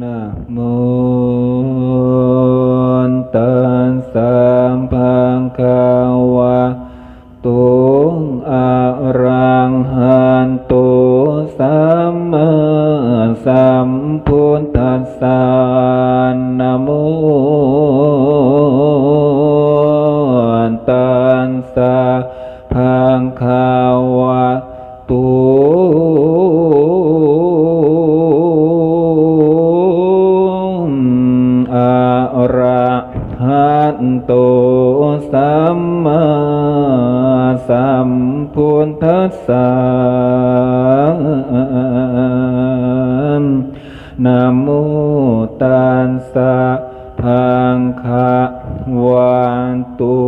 น สะพังคะวันตุ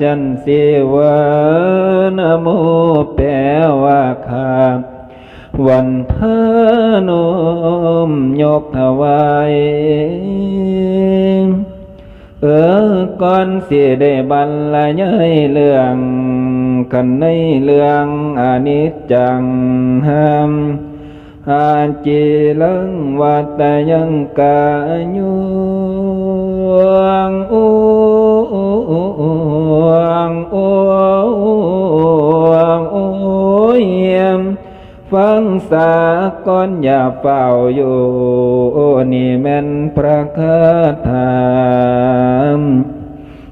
จันสิวานโมแปลว่าข้าวันทานมยกถวายเออก่อนสิได้บรรยายเรื่องกันในเรื่องอนิจจังหัมอาจิลังวัตยังกายุงอุ งโอุงอุยมฟังสากอนอย่าเฝ้าอยู่นี่แม่นพระคาถา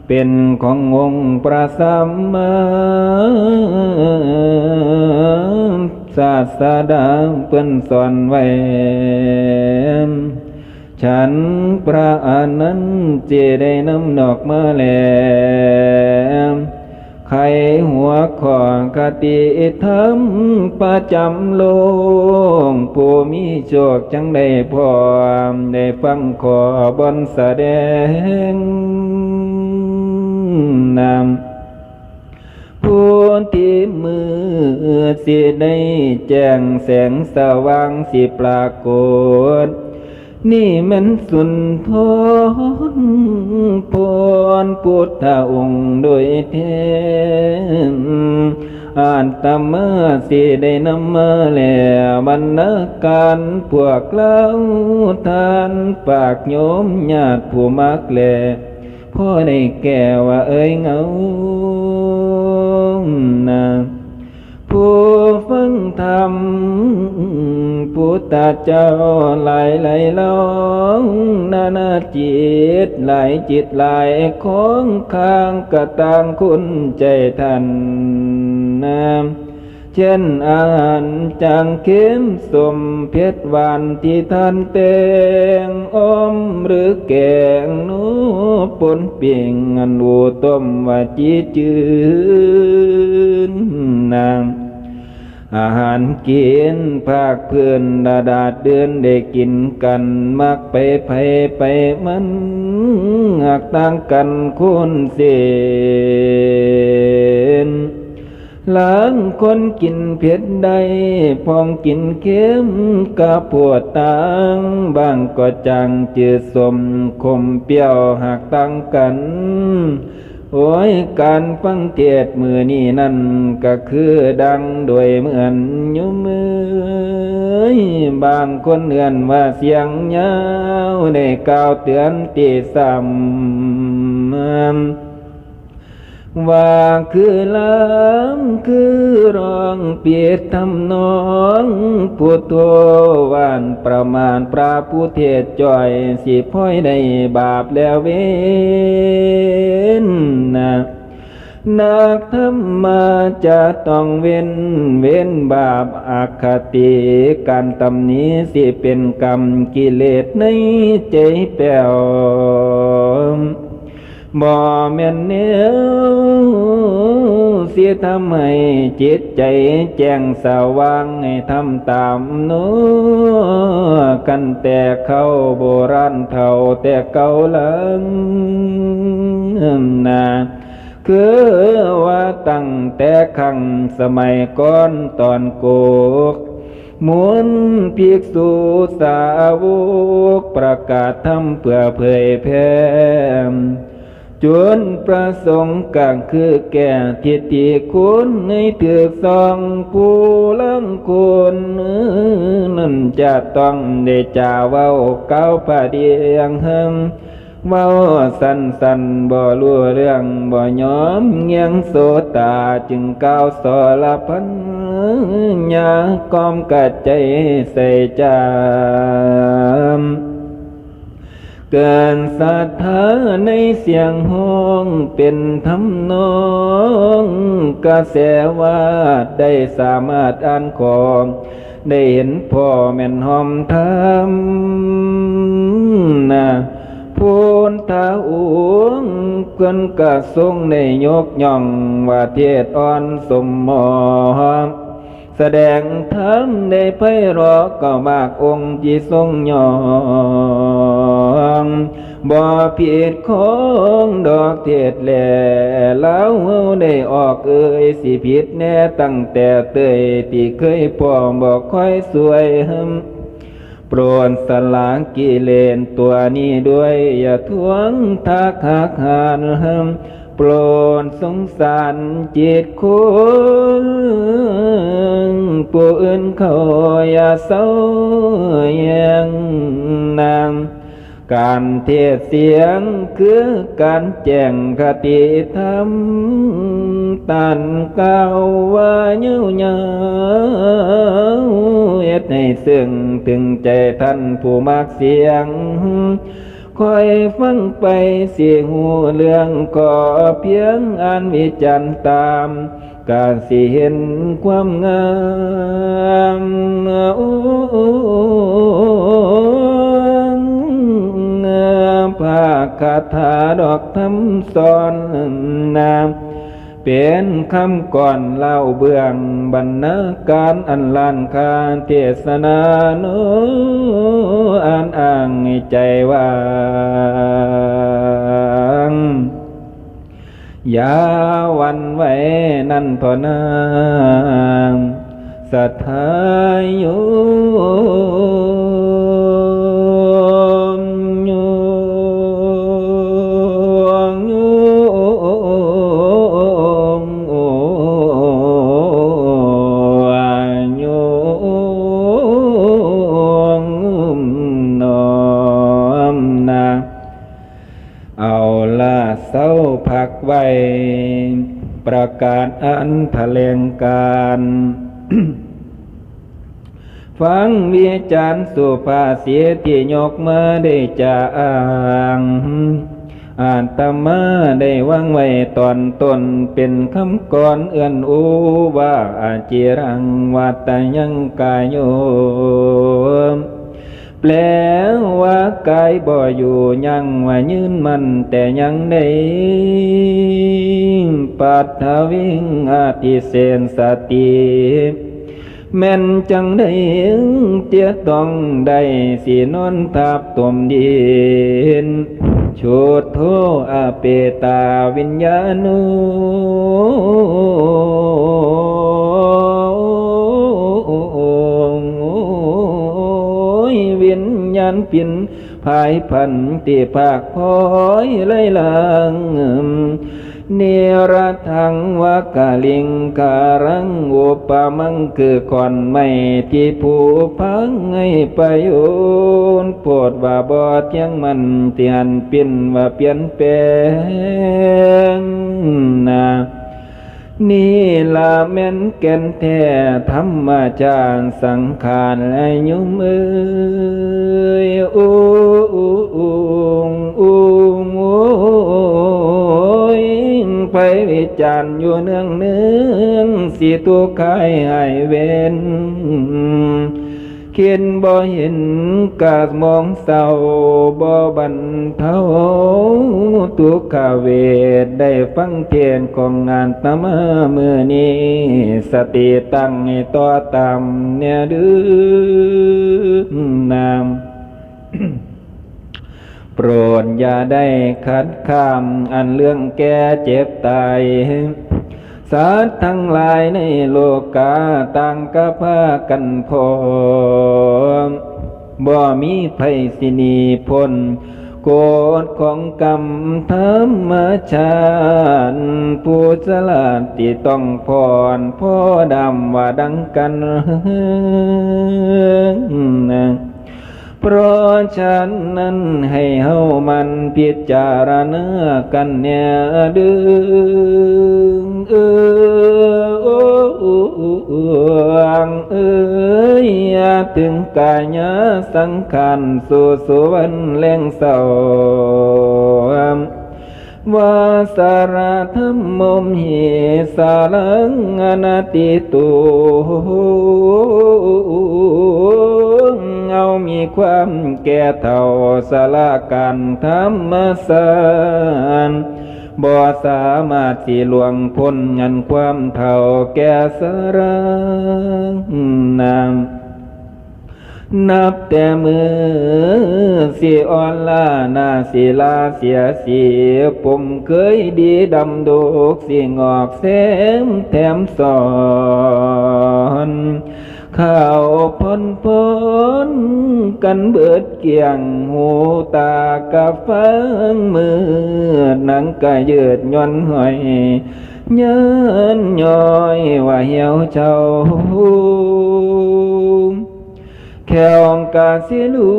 เป็นขององค์พระสัมมาศาสดาเปิ้นสอนไว้ ฉันพระอนันต์เจได้นำดอกมาแล้วไขหัวข้อกติธรรมประจำโลกผู้มีโชคจังได้พร้อได้ฟังขอบนแสดงนำผู้ที่มือสิได้แจ้งแสงสว่างสิปรากฏ นี่มันสุนทรพรพุทธองค์โดยแท้อ่านตามมาสิได้นำมาแล้วบรรณการพวกเราทานปากโยมญาติผู้มักแลพ่อได้แก่ว่าเอ้ยเงานา ผู้ฟังธรรมพุทธเจ้าหลายหลายลองนานาจิตหลายจิตหลายของข้างกระต่างคุณใจท่านนามเช่นอาหารจางเข็มสมเพชรหวานที่ท่านเตงอมหรือแกงนูปนเปียงอันอูต้มว่าจีจืนนาง อาหารกินภาคเพื่อนดาดาเดือนได้กินกันมักไปไปไปมันหักต่างกันคุณเสีนหลังคนกินเผ็ดได้พองกินเค็มกะปวดตังบางก็จังจืดสมคมเปรี้ยวหักตังกัน โอ้ยการฟังเทศมือนี่นั่นก็คือดังโดยเหมือนยมือบางคนเอือนว่าเสียงยาวในกล่าวเตือนตีซ้ำ ว่าคือลำคือร้องเปียดทำนองพุทโธวานประมาณพระผู้เทศจ่อยสิพ้อยได้บาปแล้วเวนนะนักธรรมาจะต้องเว้นเว้นบาปอาคติการตำนี้สิเป็นกรรมกิเลสในใจแป้ว บ่แม่นเนื้อเสียทำให้จิตใจแจ้งสว่างให้ทำตามโน้กันแต่เข้าโบราณเท่าแต่เก่าหลังนาคือว่าตั้งแต่ขังสมัยก่อนตอนโกกมวนภิกษุสาวกประกาศธรรมเพื่อเผยแผ่ จนประสงค์กังคือแก่ทิฏฐิคุณในเถือกสองผู้ลังคุณนั่นจะต้องได้จ่าเว้าเก้าประเดียงหึงเว้าสันสันบ่รู้เรื่องบ่ยอมเงียงโสตาจึงก้าวสอละพันยากอมกัดใจใส่จาม เกินศรัทธาในเสียงห้องเป็นทำนองกระแสว่าได้สามารถอ่านของได้เห็นพ่อแม่นหอมทำนะพูนทาอุงเกินกระทรงในยกย่องว่าเทศอ่อนสมมอม แสดงธรรมได้ไพเราะก็มากองค์ที่ทรงยองบ่ผิดของดอกเทศแหล่แล้วเฮาได้ออกเอ่ยสิผิดแน่ตั้งแต่เตยที่เคยพอบอกค่อยสวยหำโปรดสลางกิเลนตัวนี้ด้วยอย่าทวงทักหักหานหำ โปรดสงสารจิตคุณผู้อื่นเขาอย่าเศร้าแยงนางการเทศเสียงคือการแจ้งคติธรรมตันเก่าว่าเย้าเย้าเอ็ดให้ซึ่งถึงใจท่านผู้มักเสียง คอยฟังไปเสียงหูเรื่องก่อเพียงอ่านวิจันตาม การสิเห็นความงามโอ้ภาคาถาดอกทำสอนนาม เป็นคำก่อนเล่าเบื้องบรรณาการอันลานคาเทศนาโนอ่านอ่างใจว่างอย่าหวันไหวนั่นพอนางสัทธายุ ไว้ ประกาศอันแถลงการฟังวิจารณ์สุภาษิตที่ยกมาได้จะอ้างอาตมาได้วางไว้ตอนต้นเป็นคำก่อนเอื้อนอูว่าอาจิรังวัตยังกายโยม แปลว่ากายบ่อยู่ยังว่ายืนมันแต่ยังได้ปัทวิงอาทิเสนสติแม่นจังได้เตียต้องได้สีนอนทับตมดินชุดโทอาเปตาวิญญาณุ ญญาณปินภายพันติภาคพอยไล่ลังเนรทังวากาลิงการังอุปมังคือก่อนไม่ที่ผู้พังให้ประโยชน์ปรดว่าบ่เที่ยงมันเตียนปินว่าเปลี่ยนแปลงนา นี่ละแม่นแก่นแท้ธรรมจารย์สังขารและยุมเอ้ยโอ้อ้งอ้งอ้โอ้ยไปวิจารณ์อยู่เนืองเนืองสีตัวกายหายเวน เขียนบ่เห็นกาดมองเศร้าบ่บันเทาตุกขเวทได้ฟังเทียนของงานตมาเมื่อนี้ สติตั้งให้ต่อตามเนี่ยดื้อนามโปรดอย่าได้คัดค้ามอันเรื่องแก่เจ็บตาย สัตว์ทั้งหลายในโลกาต่างกะพากันพอมบ่มีไผสินีพ้นโกฎของกรรมธรรมชาติผู้สลาดที่ต้องพรพ่อดำว่าดังกัน เพราะฉันนั้นให้เฮามันพิจารณากันเนี่ยดึงเออโอ้งเอ้ยถึงกายสังขารสู่สวรรค์แรงเศร้าวาสารธรรมมหิสารังอนาติตุ มีความแก่เท่าสละกันธรรมสารบ่สามารถสิหลวงพ้นงันความเท่าแก่สรังนามนับแต่มือสิอ่อนลาหน้าสิลาเสียเสียผมเคยดีดำดกสิงอกแซมแถมสอน ข้าวพ้นพ้นกันเบิดเกี่ยงหูตากะฟังมือหนังกะยืดย่อนหอยเยินย้อยว่าเหี่ยวเจ้าแขวกาสิลู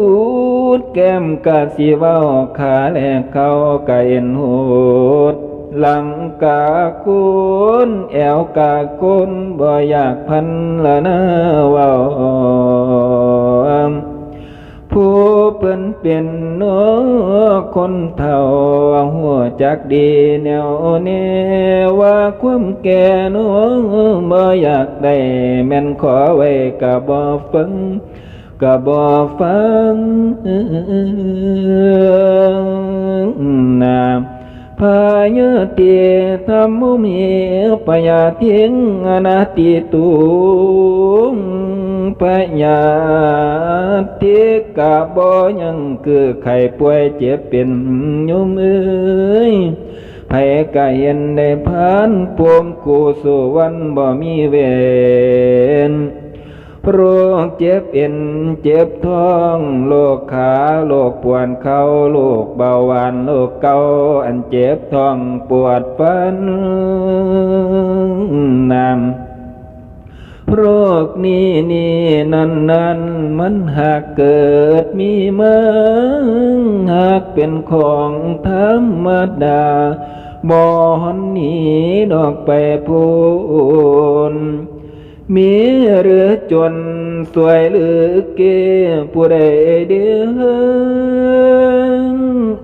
ดแก้มกาสิเว้าขาแลกเขากะเอ็นโหด หลังกาคุนแอวกาคุนบ่อยากพันละนะว้าผู้เปิ้นเป็นนคนเท่าหัวจักดีแนวแนว่าความแก่นบ่อยากได้แม่นขอไว้กะบ่ฟังกะบ่ฟังนาม พายติธรรมุมีปยาทิงอนาติตุงปยาติกะบ่ยังคือไข้ป่วยเจ็บเป็นโยมเอ้ยไผกะเห็นได้ผ่านปวมกูสู่วันบ่มีเวร โรคเจ็บเอ็นเจ็บท้องโรคขาโรคปวดเข่าโรคเบาหวานโรคเกาอันเจ็บท้องปวดฟันนำโรคนี้นี่นั่นนั่นมันหากเกิดมีเมังหากเป็นของธรรมดาบ่หนหนีดอกไปพูน มีหรือจนสวยหรือเกผู้ใดเดืองเอิง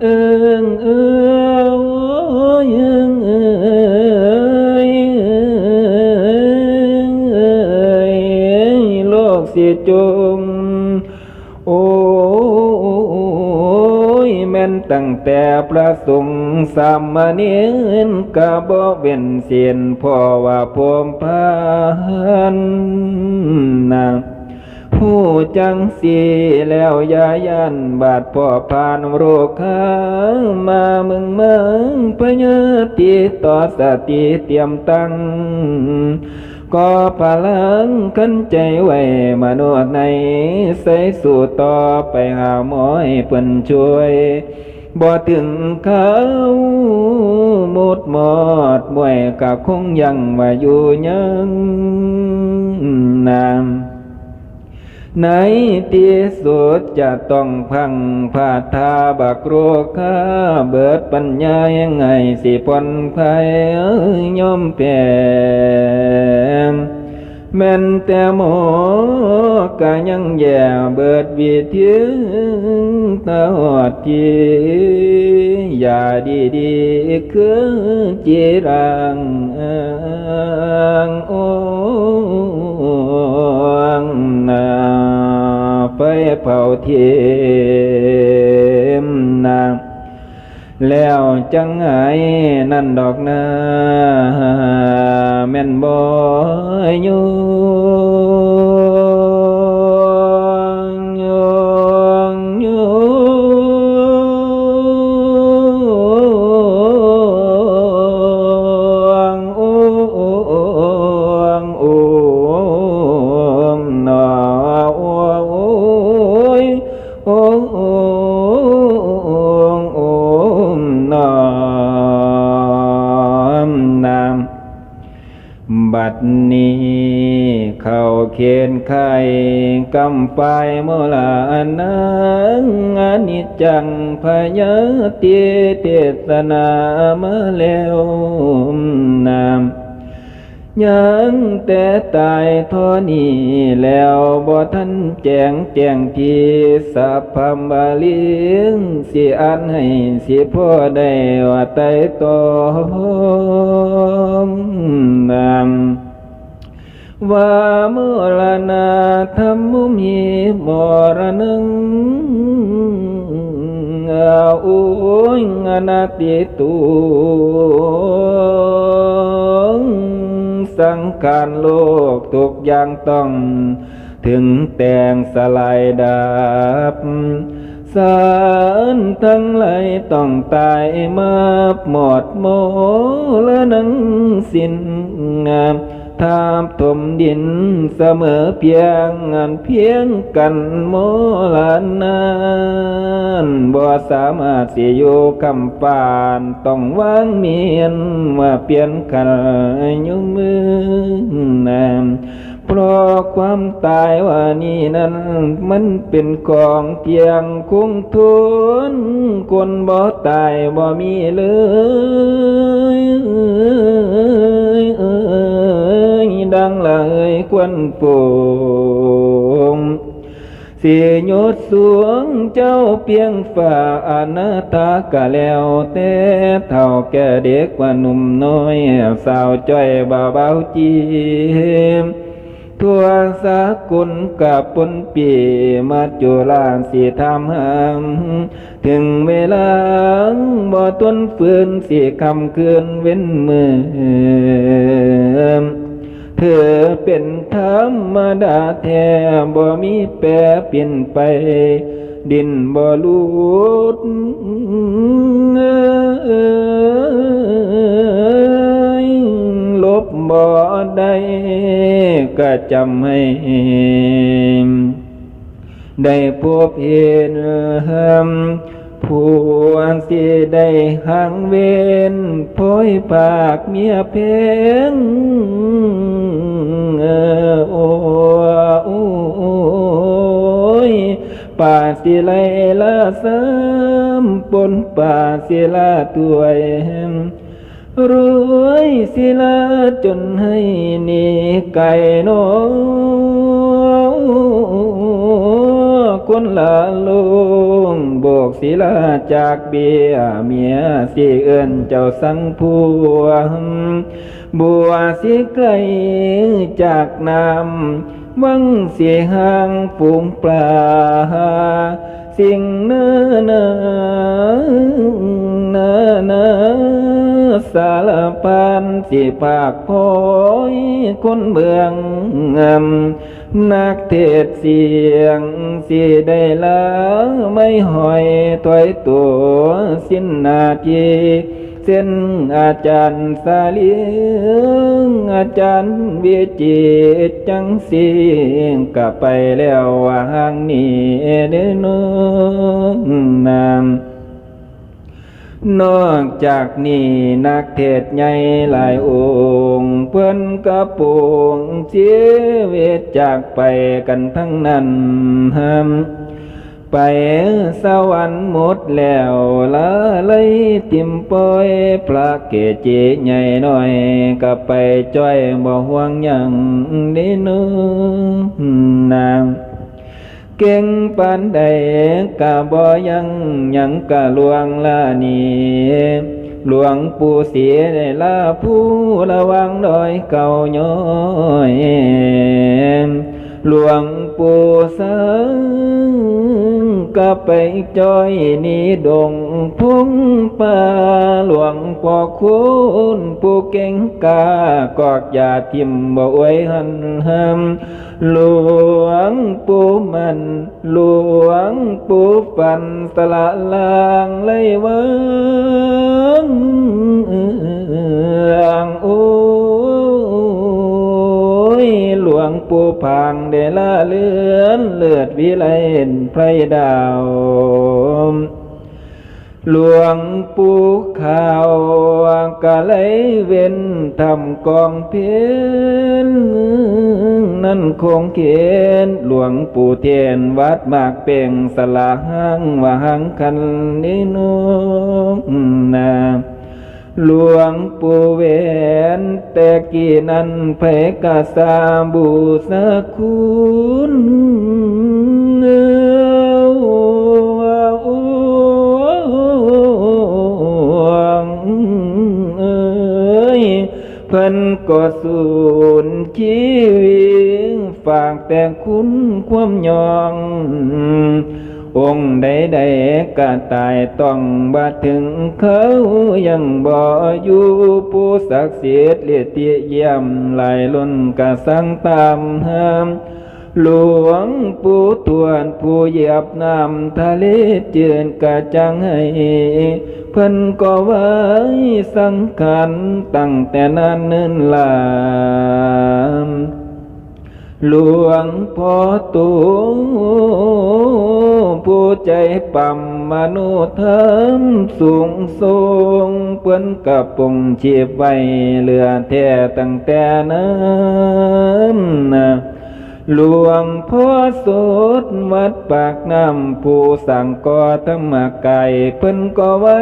เอิงโอ้ยเอิงเอยเอยโลกสิจงโอ้ยแม่นตั้งแต่พระสงฆ์ สามเณรกะบ่เวนเสียนพ่อว่าพมพานนะผู้จังสีแล้วยายันบาดพ่อพานโรคามามึงเมืองพญาติต่อสติเตรียมตั้งก็พลังขันใจไว้มนุษย์ในใส่สู่ต่อไปหาหมอให้เพิ่นช่วย บ่ถึงเขาหมดหมดมวยกะคงยังว่าอยู่ยังนามในที่สุดจะต้องพังพาทาบักโรคาเบิดปัญญายังไงสิปนภัยยอมแพ้ แม่นแต่หมอกะยังแย่เบิดวิธีตาหอดที่ยาดีดีคือจีรังโองนาไปเผาเทีย แล้วจังไงนั่น เทศนามาแล้วนามยังแต่ตายทอนี้แล้วบ่ทันแจงแจงทีสัพพมบาลีสิอ่านให้สิพ่อได้ว่าไตตองนำว่าเมื่อลานาธรรมุมีมรณัง อาอุยงอนาติตุงสังขารโลกทุกอย่างต้อง ถึงแต่งสลายดับสารทั้งหลายต้องตายมาหมดโมละนังสิ้นงาม ทาบถมดินเสมอเพียงงานเพียงกันโมลานานบ่สามารถสิอยู่คำปานต้องวางเมียนว่าเปลี่ยนกันยู่มือนามเพราะความตายว่านี่นั้น มันเป็นของเพียงคงทนคนบ่ตายบ่มีเลย ดังเลยควันโป่งสิยศสวงเจ้าเพียงฝ่าอนาตากะแล้วแต่เท่าแก่เด็กว่าหนุ่มน้อยสาวจ้อยบ่าวเบาจีมทั่วสากุลกับปนปีมาจุลาสิทำหามถึงเวลาบ่ต้นฟืนสิคำคืนเว้นมือ ธอเป็นธรรมดาแท้บ่มีแปรเปลี่ยนไป ดินบ่ลุดลบบ่ได้ก็จำให้ได้พบเห็น ผู้สิได้ห่างเวนพอยปากเมียเพงเออโอ้โอยป่าสิไลละสามปนป่าสิลาตัวเองรวยสิลาจนให้นีไก่นอ คนละลุงโบกศิลาจากเบียเมียสิเอินเจ้าสังพัวบัวสิไกลจากน้ำวังเสียหางฝูงปลา สิ่งเนื้อเนื้อเนื้อเนสารพันสิปากพอยคนเบืองงำ นักเทศเสียงสิได้ละไม่หอยถอยตัวสิ้นนาทีเส้นอาจารย์สาลีอาจารย์วิจิตจังสีกลับไปแล้ววางนี้เด้อน้องนามนอกจากนี้นักเทศใหญ่หลายอง เพื่อนกระปวงเสียเวจากไปกันทั้งนั้นไปสวรรค์หมดแล้วละเลยติมปอยพระเกจิใหญ่หน่อยก็ไปจ้อยบ่ห่วงยังเด้อน้องนางเก่งปานใดกะบ่ยังยังกะลวงละนี หลวงปู่เสียลาผู้ระวังดอยเก่าย้อยหลวงปู่เสัง ก็ไปจอยนี่ดงพุ่งป่าหลวงพ่อคุณผู้เก่งกากอกยาทิมบ่ไว้หันห้ำหลวงปู่มันหลวงปู่ฟันสละลางเลยเวิงอ้ ยหลวงปู่พังเดละเลือนเลือดวิไลไพรดาว หลวงปู่ข่าวกะเลยเว้นทำกองเพียนนั่นคงเขียนหลวงปู่เทียนวัดมากเป่งสละหังว่าหังคันนินุนา หลวงปู่เวนแต่กี้นั้นเพกะสาบูสะคุณเพิ่นก็สูญชีวิตฝากแต่คุณความยอง องค์ใดๆก็ตายต้องบาถึงเขายังบ่อยู่ผู้ศักดิ์สิทธิ์เลียเตียเยี่ยมไหลายล้นกะสังตามห้ามหลวงปู่ทวนผู้เหยียบน้ำทะเลเจือนกะจังให้เพิ่นก็ไว้สังขันตั้งแต่นั้นเนินลาม หลวงพ่อตูผู้ใจปั่มมนุษย์ธรรมสูงส่งเปิ้นกับปุงชีพไว้เหลือแท้ตั้งแต่นั้นนะหลวงพ่อสดวัดปากน้ำผู้สั่งก่อธรรมกายเพิ่นก็ไว้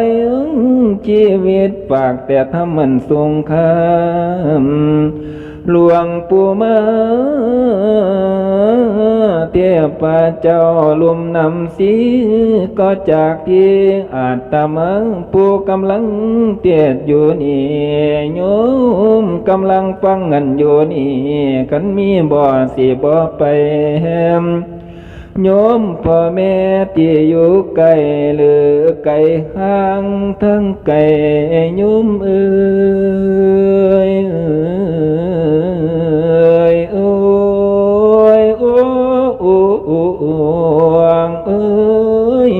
ชีวิตฝากแต่ทำมันทรงคำ หลวงปู่มาเทียพระเจ้าลุมนำสีก็จากที่อาตมาผู้กำลังเตียดอยู่นี่โยมกำลังฟังเงินอยู่นี่กันมีบ่อสิบ่อไปแฮมโยมพ่อแม่ที่อยู่ไกลหรือไกลห่างทั้งไกลโยมเอ้ย โอ้โอ้เอ้ย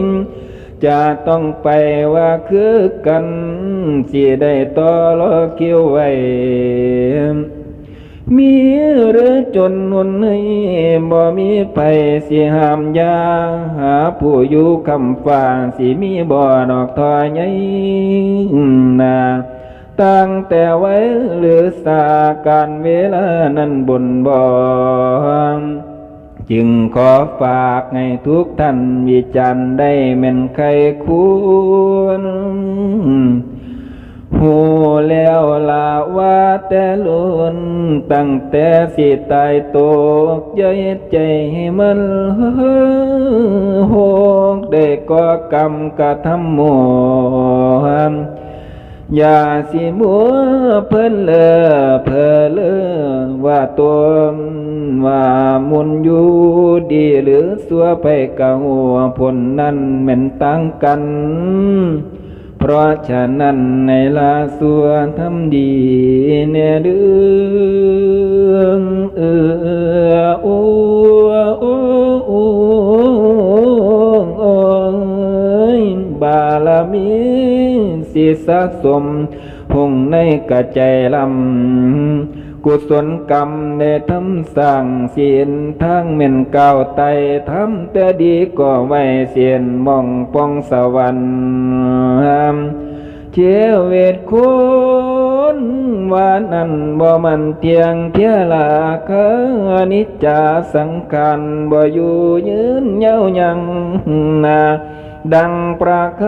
จะต้องไปว่าคือกันสิได้ต่อรอคิวไว้ มีหรือจนนุนให้บ่มีไปสิหามยา หาผู้อยู่คำฟ้าสิมีบ่อดอกทอยใหญ่นาตั้งแต่ไว้หรือสาการเวลานั้นบนบ่อ จึงขอฝากให้ทุกท่านวิจันได้แม่นใครควรหูแล้วลาว่าแต่ลุนตั้งแต่สิตายตกย่อยใจให้มันโหกได้ก่อกรรมกระทำหมม อย่าสิมัวเพิ่นเลอเพอเลอว่าตัวว่ามุนอยู่ดีหรือสัวไปกะหัวผลนั้นเหม็นตั้งกัน เพราะฉะนั้นในลาสัวทำดีเนเดืองเออโอ้โอ้โอ้โอ้บารมีสิสะสม กระใจลำกุศลกรรมได้ทำสร้างเสียนทั้งเม่นเก่าไตทำแต่ดีก็ไว้เสียนมองปองสวรรค์เชวเวทคุณว่านั้นบ่มันเทียงเทียลาคะนิจจาสังขารบ่อยู่ยืนเย้ายังนา ดังประค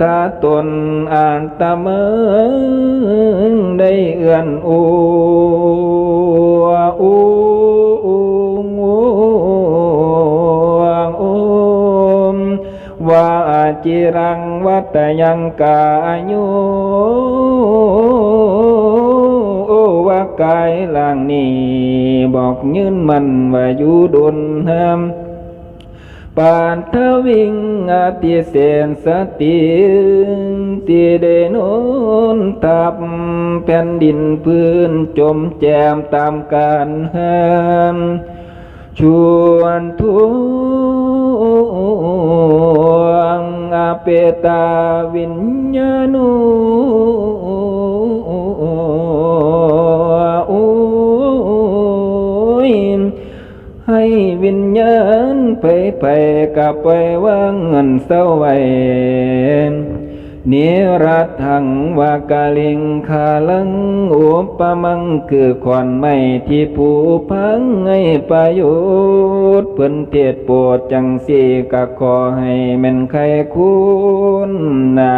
ตาตนอ่าตเมืองได้เอื้อนอูอูอูงูอูมว่าจิรังวัตยังกาโยว่ากายหลังนี้บอกยืนมันว่าอยู่ดุนเฮม ปานทวิงอาติเสนสติที่ได้โนทับแผ่นดินพื้นจมแจมตามการหามชวนทุงอาเปตาวิญญาณูอ้ย ให้วิญญาณไปไปกับไปว่างเงินเศร้าไว้นิรัตถังวากาลิงคาลังอุปมังคือขอนไม้ที่ผู้พังให้ประโยชน์เพิ่นเทศโปรดจังสีกะขอให้ม่นใครคุณนะ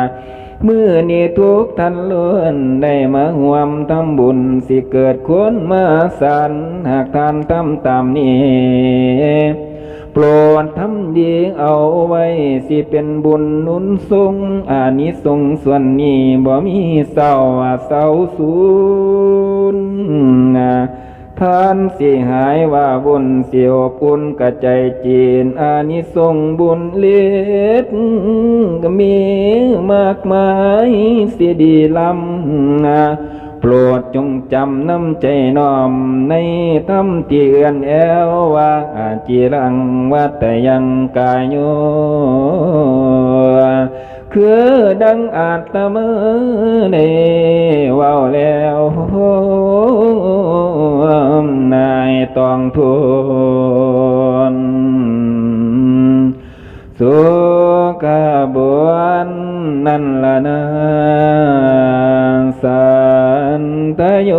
มื่อนี้ทุกท่านล้วนได้มาห่วมทำบุญสิเกิดควรมาสันหากท่านทำตามนี้โปรดทำดีเอาไว้สิเป็นบุญนุนทรงอานิสงส์ส่วนนี้บ่มีเศร้าเศร้าสูญนะ ท่านสิหายว่าบุญเสียวปุนกระใจจีนอานิสงบุญเล็ดก็มีมากมายเสิดีลำนะโปรดจงจำน้ำใจน้อมในธรรมที่เอื่อนแอวว่าอาจิรังวัตยังกายโย คือดังอาตมาในว้าแล้วนายต้องทวนสุขบวนนั่นละนะสันตโย